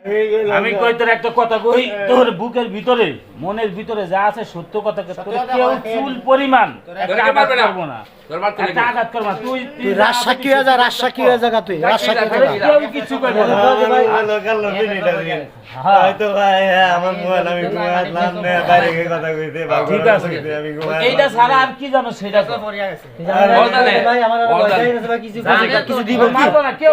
আমি কই তোর একটা কথা কই তোর বুকের ভিতরে মনের ভিতরে যা আছে সত্য কথা কেউ চুল পরিমাণ একটা তোকে মারবে না। করব না তোর মারতে একটা আঘাত করব তুই তুই রাজসাক্ষী হয়ে যা রাজসাক্ষী হয়ে যা তুই রাজসাক্ষী তোর হয়ে যা। কেউ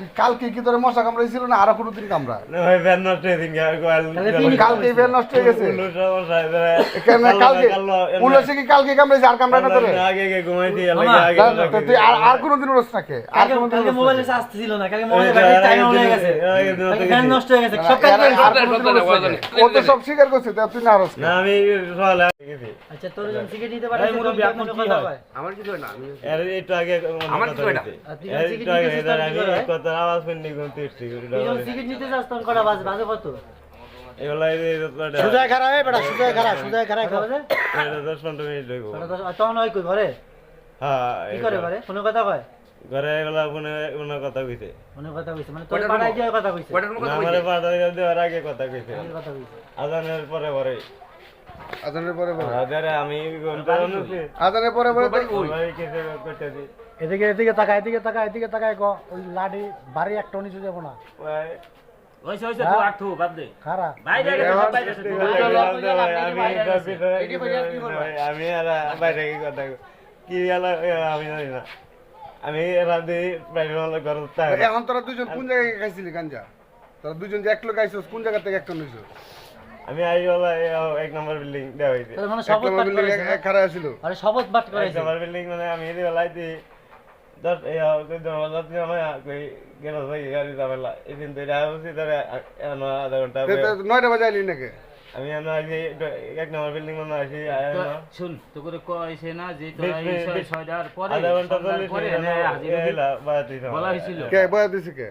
হয়ে কোন মনে কালকে কি তোর মশা কামড়াইছিল না আরও কোনোদিন কামড়া ভাই ব্যান নষ্ট দিন গোয়াল কালকে নষ্ট হয়ে গেছে। কেন কালকে উল্লাসে কি কালকে কামড়াইছে আর কামড়া না তোরে? আগে আগে গেলে মামা, আগে তুই আর আর কোনোদিন উড়স না কে? আর কালকে উড়স মোবাইলে? চার্জ ছিল না কালকে মোবাইলে ব্যাটারি টাইম হয়ে গেছে। নষ্ট হয়ে গেছে সব কাজ ও তো সব স্বীকার করছে তুই না না আমি আচ্ছা তোর যখন সিগারেট নিতে পারিস মুরব্বি, আপনার কি হয়? আমার কিছু হয় না আমি এর একটু আগে আমার কি কয়টা? আর তুই এর সিগারেট একটু আগে নিতেছিস এদের তার আমি কি করে? কত আওয়াজ শুনি ঘুমতে উঠছি তুই সিগারেট নিতে যাস তখন কটা বাজে বাজে কত? এগুলা এই সুজয় খারা এই বেটা সুজয় খারা সুজয় খারা দশ পনেরো মিনিট হইব। তখন হয় কই ঘরে? হ্যাঁ কি করে ঘরে? ফোনে কথা কয়? ঘরে এগুলা ফোনে কোনো কথা কইছে। ফোনে কথা কইছে মানে তোর পাড়ায় সময়? কথা কইছে? না কথা আমারে বলছিস? পাঠাই দেওয়ার আগে কথা কইছে। আগে কথা কইছে। আজানের পরে পরে। আজানের পরে পরে। আজারে আমি আজানের পরে পরে এদিকে এদিকে তাকা এদিকে তাকা এদিকে তাকায় ক। ওই লাঠি বাড়ি একটা নিচে যাব না। ওইসে ওইসে তুই আটু বাদ দে খারা বাইরে গেছে, এখন- বাইরে গেছে, আমি বাইরে গেছে। আমি আর বাইরে কি কথা কি আমি জানি না। আমি রাতে বাইরে ঘর এখন তোরা দুজন কোন জায়গায় খাইছিলি গাঞ্জা? তোরা দুজন যে এক লোক আইছস কোন জায়গা থেকে একটা নিছস আমি আই হলো এক নম্বর বিল্ডিং দেওয়া তোর মানে শপথ পাঠ এক খারা আছিল আরে শপথ পাঠ এক নম্বর বিল্ডিং মানে আমি এদিকে বেলাইতে দশ এই কই দশ দিন আমার কই গেল ভাই গাড়ি যাবেলা এই দিন ধরে আসছি ধরে আধা ঘণ্টা নয়টা বাজে আইলি নাকি? আমি এক নম্বর বিল্ডিং মানে আইছি শুন তো করে কইছে না যে এই ছয়টার পরে আধা ঘণ্টা পরে হাজির। এলা বায়াতি বলা কে বয়া দিছে কে?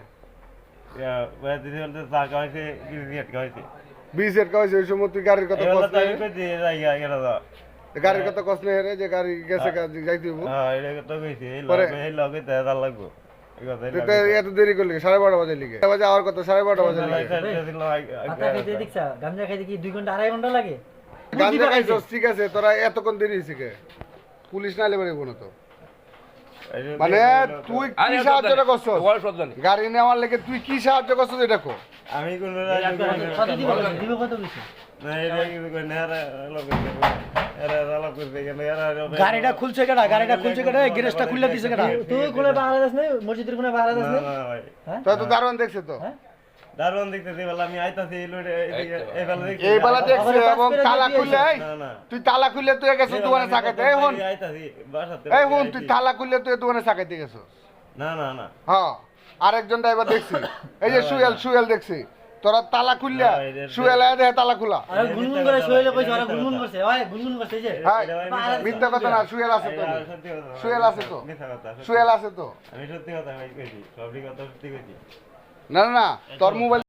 বায়াতি বলতে চা খাওয়াইছে বিস্কিট খাওয়াইছে। বিশ এর কাছে ওই সময় তুই গাড়ির কথা তো গাড়ির কথা কস না রে যে গাড়ি গেছে কাজ যাইতে হইব। হ্যাঁ লাগবো। এত দেরি করলি সাড়ে বারোটা বাজে লিগে। বাজে কথা সাড়ে বারোটা বাজে লিগে। পাতা খাইতে দেখছা গাঞ্জা খাইতে কি দুই ঘণ্টা আড়াই ঘণ্টা লাগে? খাইছস ঠিক আছে তোরা এতক্ষণ দেরি হয়েছে কে? পুলিশ না লেবে না তো। মানে তুই কি সাহায্য জানি। গাড়ি নেওয়ার লেগে তুই কি সাহায্য করছস এটা কো? আমি কোন গাড়িটা খুলছে গাড়িটা খুলছে কেডা? গ্যারেজটা খুলে দিছে কেডা? তুই কোনো বাহারা দাস নাই? মসজিদের কোনো বাহারা দাস না নাই তুই তো দারুণ দেখছে তো। দারুণ দেখতেছি বেলা আমি আইতাছি এই লোডে এই বেলা দেখছি। এই বেলা দেখছে এবং তালা না তুই তালা খুললে তুই গেছিস দোকানে চাকাইতে এই হন। আইতাছি বাসাতে এই হন তুই তালা খুললে তুই দোকানে চাকাইতে গেছিস। না না না। হ্যাঁ আরেকজন ড্রাইভার দেখছি। এই যে সুয়েল সুয়েল দেখছি। তোরা তালা খুললে আয় দেখে তালা খুলা। আরে গুনগুন করে কইছে আরে গুনগুন করছে। ওই গুনগুন করছে যে। হ্যাঁ মিথ্যা কথা। না সুয়েল আছে তো। সুয়েল আছে তো। মিথ্যা কথা আছে তো। আমি সত্যি কথা কইছি সবই কথা সত্যি কইছি। না না তোর মোবাইল